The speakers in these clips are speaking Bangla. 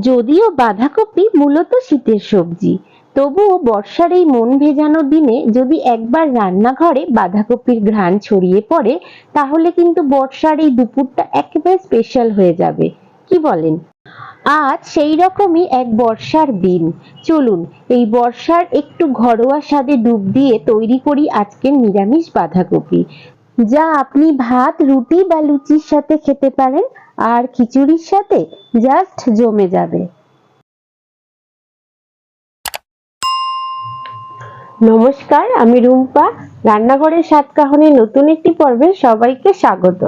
যদিও বাঁধাকপি মূলত শীতের সবজি, তবুও বর্ষার এই মন ভেজানো দিনে যদি একবার রান্নাঘরে বাঁধাকপির ঘ্রাণ ছড়িয়ে পড়ে, তাহলে কিন্তু বর্ষার এই দুপুরটা একেবারে স্পেশাল হয়ে যাবে। কি বলেন? আজ সেই রকমই এক বর্ষার দিন। চলুন, এই বর্ষার একটু ঘরোয়া স্বাদে ডুব দিয়ে তৈরি করি আজকের নিরামিষ বাঁধাকপি। যা আপনি ভাত, রুটি বা লুচির সাথে খেতে পারেন আর খিচুড়ির সাথে জাস্ট জমে যাবে। নমস্কার, আমি রুম্পা। রান্নাঘরের সাতকাহনের নতুন একটি পর্বে সবাইকে স্বাগত।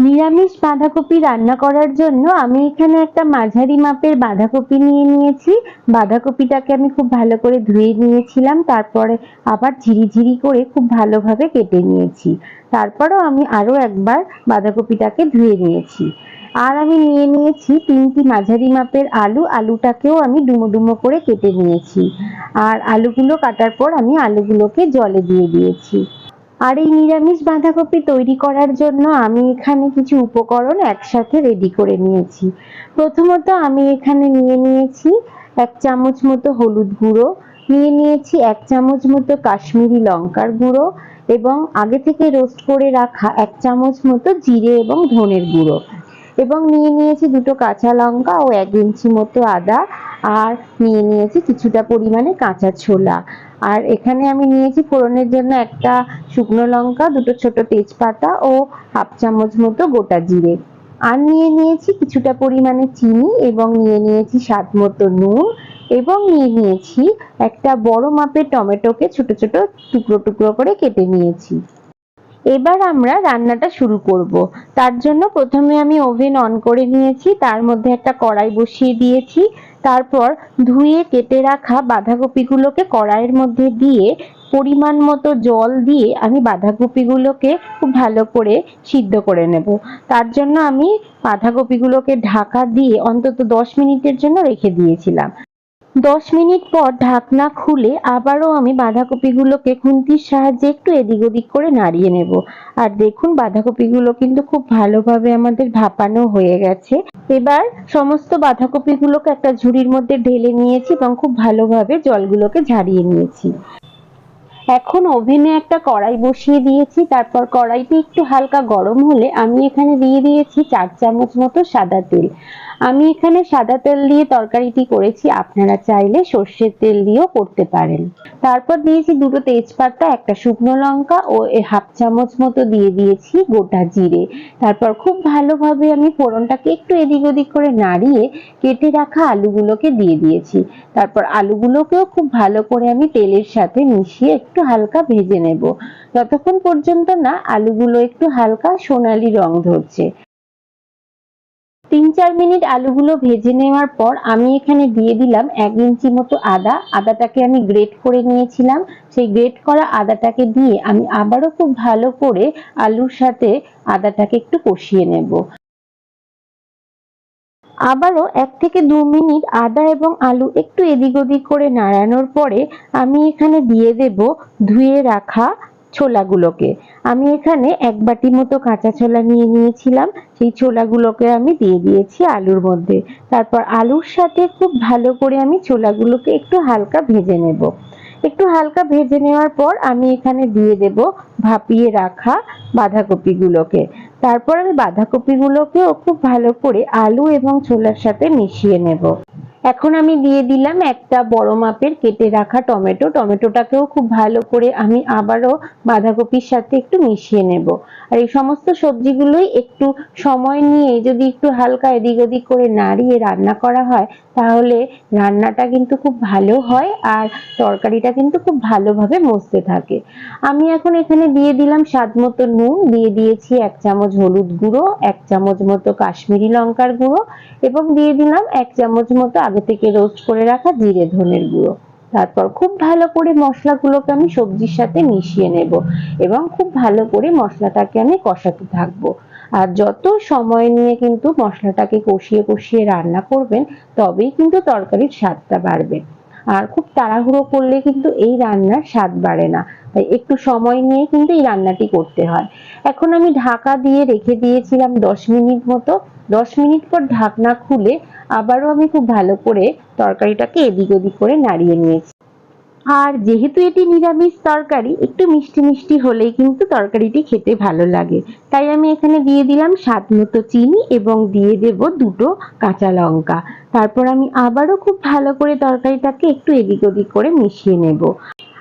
নিরামিষ বাঁধাকপি রান্না করার জন্য আমি এখানে একটা মাঝারি মাপের বাঁধাকপি নিয়ে নিয়েছি। বাঁধাকপিটাকে আমি খুব ভালো করে ধুয়ে নিয়েছিলাম, তারপরে আবার ঝিরিঝিরি করে খুব ভালোভাবে কেটে নিয়েছি। তারপরও আমি আরও একবার বাঁধাকপিটাকে ধুয়ে নিয়েছি। আর আমি নিয়ে নিয়েছি তিনটি মাঝারি মাপের আলু। আলুটাকেও আমি ডুমো ডুমো করে কেটে নিয়েছি। আর আলুগুলো কাটার পর আমি আলুগুলোকে জলে দিয়ে দিয়েছি। আর এই নিরামিষ বাঁধাকপি তৈরি করার জন্য আমি এখানে কিছু উপকরণ একসাথে রেডি করে নিয়েছি। প্রথমত আমি এখানে নিয়ে নিয়েছি এক চামচ মতো হলুদ গুঁড়ো, নিয়ে নিয়েছি এক চামচ মতো কাশ্মীরি লঙ্কার গুঁড়ো এবং আগে থেকে রোস্ট করে রাখা এক চামচ মতো জিরে এবং ধনের গুঁড়ো। এবং নিয়ে নিয়েছি দুটো কাঁচা লঙ্কা ও এক ইঞ্চি মতো আদা আর নিয়ে নিয়েছি কিছুটা পরিমাণে কাঁচা ছোলা। আর এখানে আমি নিয়েছি ফোড়নের জন্য একটা শুকনো লঙ্কা, দুটো ছোট তেজপাতা ও হাফ চামচ মতো গোটা জিরে। আর নিয়ে নিয়েছি কিছুটা পরিমাণে চিনি এবং নিয়ে নিয়েছি স্বাদ মতো নুন এবং নিয়ে নিয়েছি একটা বড় মাপের টমেটোকে ছোট ছোট টুকরো টুকরো করে কেটে নিয়েছি। এবার আমরা রান্নাটা শুরু করব। তার জন্য প্রথমে আমি ওভেন অন করে নিয়েছি, তার মধ্যে একটা কড়াই বসিয়ে দিয়েছি। তারপর ধুয়ে কেটে রাখা বাঁধাকপিগুলোকে কড়াইয়ের মধ্যে দিয়ে পরিমাণ মতো জল দিয়ে আমি বাঁধাকপিগুলোকে খুব ভালো করে সিদ্ধ করে নেব। তার জন্য আমি বাঁধাকপিগুলোকে ঢাকা দিয়ে অন্তত দশ মিনিটের জন্য রেখে দিয়েছিলাম। দশ মিনিট পর ঢাকনা খুলে আবারও আমি বাঁধাকপিগুলোকে খুন্তির সাহায্যে একটু এদিক ওদিক করে নাড়িয়ে নেব। আর দেখুন, বাঁধাকপিগুলো কিন্তু খুব ভালোভাবে আমাদের ভাপানো হয়ে গেছে। এবার সমস্ত বাঁধাকপিগুলোকে একটা ঝুড়ির মধ্যে ঢেলে নিয়েছি এবং খুব ভালোভাবে জলগুলোকে ঝাড়িয়ে নিয়েছি। এখন ওভেনে একটা কড়াই বসিয়ে দিয়েছি। তারপর কড়াইটি একটু হালকা গরম হলে আমি এখানে দিয়ে দিয়েছি চার চামচ মতো সাদা তেল। আমি এখানে সাদা তেল দিয়ে তরকারিটি করেছি, আপনারা চাইলে সর্ষের তেল দিয়েও করতে পারেন। তারপর দিয়েছি দুটো তেজপাতা, একটা শুকনো লঙ্কা ও হাফ চামচ মতো দিয়ে দিয়েছি গোটা জিরে। তারপর খুব ভালোভাবে আমি ফোড়নটাকে একটু এদিক ওদিক করে নাড়িয়ে কেটে রাখা আলুগুলোকে দিয়ে দিয়েছি। তারপর আলুগুলোকেও খুব ভালো করে আমি তেলের সাথে মিশিয়ে একটু হালকা ভেজে নেব। যতক্ষণ পর্যন্ত না, আলুগুলো একটু হালকা সোনালি রং ধরছে। চার মিনিট আলুগুলো ভেজে নেওয়ার পর আমি এখানে দিয়ে দিলাম এক ইঞ্চি মতো আদা। আদাটাকে আমি গ্রেট করে নিয়েছিলাম। সেই গ্রেট করা আদাটাকে দিয়ে আমি আবারও খুব ভালো করে আলুর সাথে আদাটাকে একটু কষিয়ে নেব। আবারও এক থেকে দু মিনিট আদা এবং আলু একটু এদিক ওদিক করে নাড়ানোর পরে আমি এখানে দিয়ে দেব ধুয়ে রাখা ছোলাগুলোকে। আমি এখানে এক বাটি মতো কাঁচা ছোলা নিয়ে নিয়েছিলাম। সেই ছোলাগুলোকে আমি দিয়ে দিয়েছি আলুর মধ্যে। তারপর আলুর সাথে খুব ভালো করে আমি ছোলাগুলোকে একটু হালকা ভেজে নেব। একটু হালকা ভেজে নেওয়ার পর আমি এখানে দিয়ে দেব ভাপিয়ে রাখা বাঁধাকপিগুলোকে। তারপর আমি বাঁধাকপিগুলোকেও খুব ভালো করে আলু এবং ছোলার সাথে মিশিয়ে নেব। এখন আমি দিয়ে দিলাম একটা বড় মাপের কেটে রাখা টমেটো। টমেটোটাকেও খুব ভালো করে আমি আবারও বাঁধাকপির সাথে একটু মিশিয়ে নেব। আর এই সমস্ত সবজিগুলোই একটু সময় নিয়ে যদি একটু হালকা এদিক ওদিক করে নাড়িয়ে রান্না করা হয় তাহলে রান্নাটা কিন্তু খুব ভালো হয় আর তরকারিটা কিন্তু খুব ভালোভাবে মজতে থাকে। আমি এখন এখানে দিয়ে দিলাম স্বাদ মতো নুন, দিয়ে দিয়েছি এক চামচ হলুদ গুঁড়ো, এক চামচ মতো কাশ্মীরি লঙ্কার গুঁড়ো এবং দিয়ে দিলাম এক চামচ মতো আগে থেকে রোস্ট করে রাখা জিরে ধনের গুঁড়ো। তারপর খুব ভালো করে মশলাগুলোকে আমি সবজির সাথে মিশিয়ে নেব এবং খুব ভালো করে মশলাটাকে আমি কষাতে থাকব। আর যত সময় নিয়ে কিন্তু মশলাটাকে কষিয়ে কষিয়ে রান্না করবেন, তবেই কিন্তু তরকারির স্বাদটা বাড়বে। আর খুব তাড়াহুড়ো করলে কিন্তু এই রান্নার স্বাদ বাড়ে না। তাই একটু সময় নিয়ে কিন্তু এই রান্নাটি করতে হয়। এখন আমি ঢাকা দিয়ে রেখে দিয়েছিলাম দশ মিনিট মতো। দশ মিনিট পর ঢাকনা খুলে আবারও আমি খুব ভালো করে তরকারিটাকে এদিক ওদিক করে নাড়িয়ে নিয়েছি। আর যেহেতু এটি নিরামিষ তরকারি, একটু মিষ্টি মিষ্টি হলেই কিন্তু তরকারিটি খেতে ভালো লাগে। তাই আমি এখানে দিয়ে দিলাম স্বাদ মতো চিনি এবং দিয়ে দেব দুটো কাঁচা লঙ্কা। তারপর আমি আবারও খুব ভালো করে তরকারিটাকে একটু এদিক ওদিক করে মিশিয়ে নেব।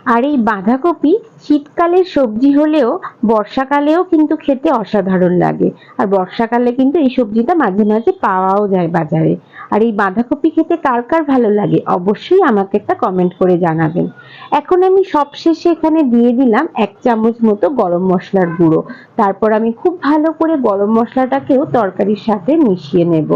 আর এই বাঁধাকপি শীতকালের সবজি হলেও বর্ষাকালেও কিন্তু খেতে অসাধারণ লাগে। আর বর্ষাকালে কিন্তু এই সবজিটা মাঝে মাঝে পাওয়াও যায় বাজারে। আর এই বাঁধাকপি খেতে কার কার ভালো লাগে অবশ্যই আমাকে একটা কমেন্ট করে জানাবেন। এখন আমি সবশেষে এখানে দিয়ে দিলাম এক চামচ মতো গরম মশলার গুঁড়ো। তারপর আমি খুব ভালো করে গরম মশলাটাকেও তরকারির সাথে মিশিয়ে নেব।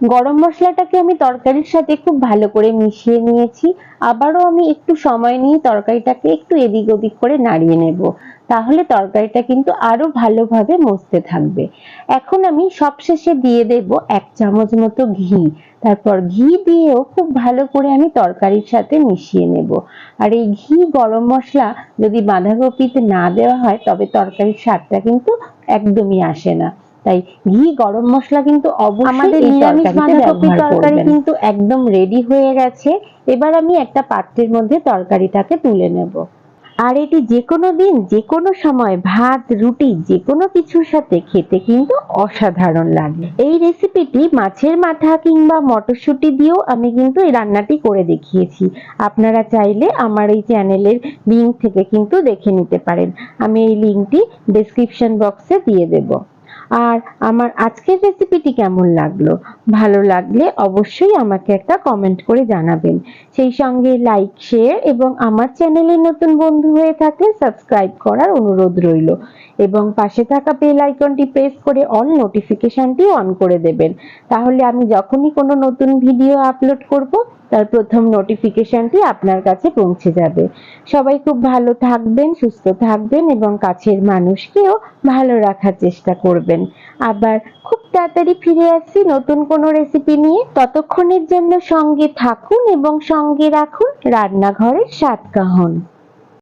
গরম মশলাটাকে আমি তরকারির সাথে খুব ভালো করে মিশিয়ে নিয়েছি। আবারও আমি একটু সময় নিয়ে তরকারিটাকে একটু এদিক ওদিক করে নাড়িয়ে নেব। তাহলে তরকারিটা কিন্তু আরও ভালোভাবে মসতে থাকবে। এখন আমি সবশেষে দিয়ে দেব এক চামচ মতো ঘি। তারপর ঘি দিয়েও খুব ভালো করে আমি তরকারির সাথে মিশিয়ে নেব। আর এই ঘি গরম মশলা যদি বাঁধাকপিতে না দেওয়া হয়, তবে তরকারির স্বাদটা কিন্তু একদমই আসে না। তাই ঘি গরম মশলা কিন্তু অবশ্যই আমাদের এই তরকারিতে তরকারি কিন্তু একদম রেডি হয়ে গেছে। এবার আমি একটা পাত্রের মধ্যে তরকারিটাকে তুলে নেব। আর এটি যে কোনো দিন যে কোনো সময় ভাত রুটি যে কোনো কিছুর সাথে খেতে কিন্তু অসাধারণ লাগে। এই রেসিপিটি মাছের মাথা কিংবা মটরশুঁটি দিয়েও আমি কিন্তু এই রান্নাটি করে দেখিয়েছি। আপনারা চাইলে আমার এই চ্যানেলের লিংক থেকে কিন্তু দেখে নিতে পারেন। আমি এই লিংকটি ডেসক্রিপশন বক্সে দিয়ে দেব। আর আমার আজকের রেসিপিটি কেমন লাগল? ভালো লাগলে অবশ্যই আমাকে একটা কমেন্ট করে জানাবেন। সেই সঙ্গে লাইক শেয়ার এবং আমার চ্যানেলে নতুন বন্ধু হয়ে থাকলে সাবস্ক্রাইব করার অনুরোধ রইল। এবং পাশে থাকা বেল আইকনটি প্রেস করে অল নোটিফিকেশনটি অন করে দেবেন। তাহলে আমি যখনই কোনো নতুন ভিডিও আপলোড করব তার প্রথম নোটিফিকেশনটি আপনার কাছে পৌঁছে যাবে। সবাই খুব ভালো থাকবেন, সুস্থ থাকবেন এবং কাছের মানুষকেও ভালো রাখার চেষ্টা করবেন। আবার খুব তাড়াতাড়ি ফিরে আসছি নতুন কোনো রেসিপি নিয়ে। ততক্ষণের জন্য সঙ্গে থাকুন এবং সঙ্গে রাখুন রান্নাঘরের স্বাদ কাহন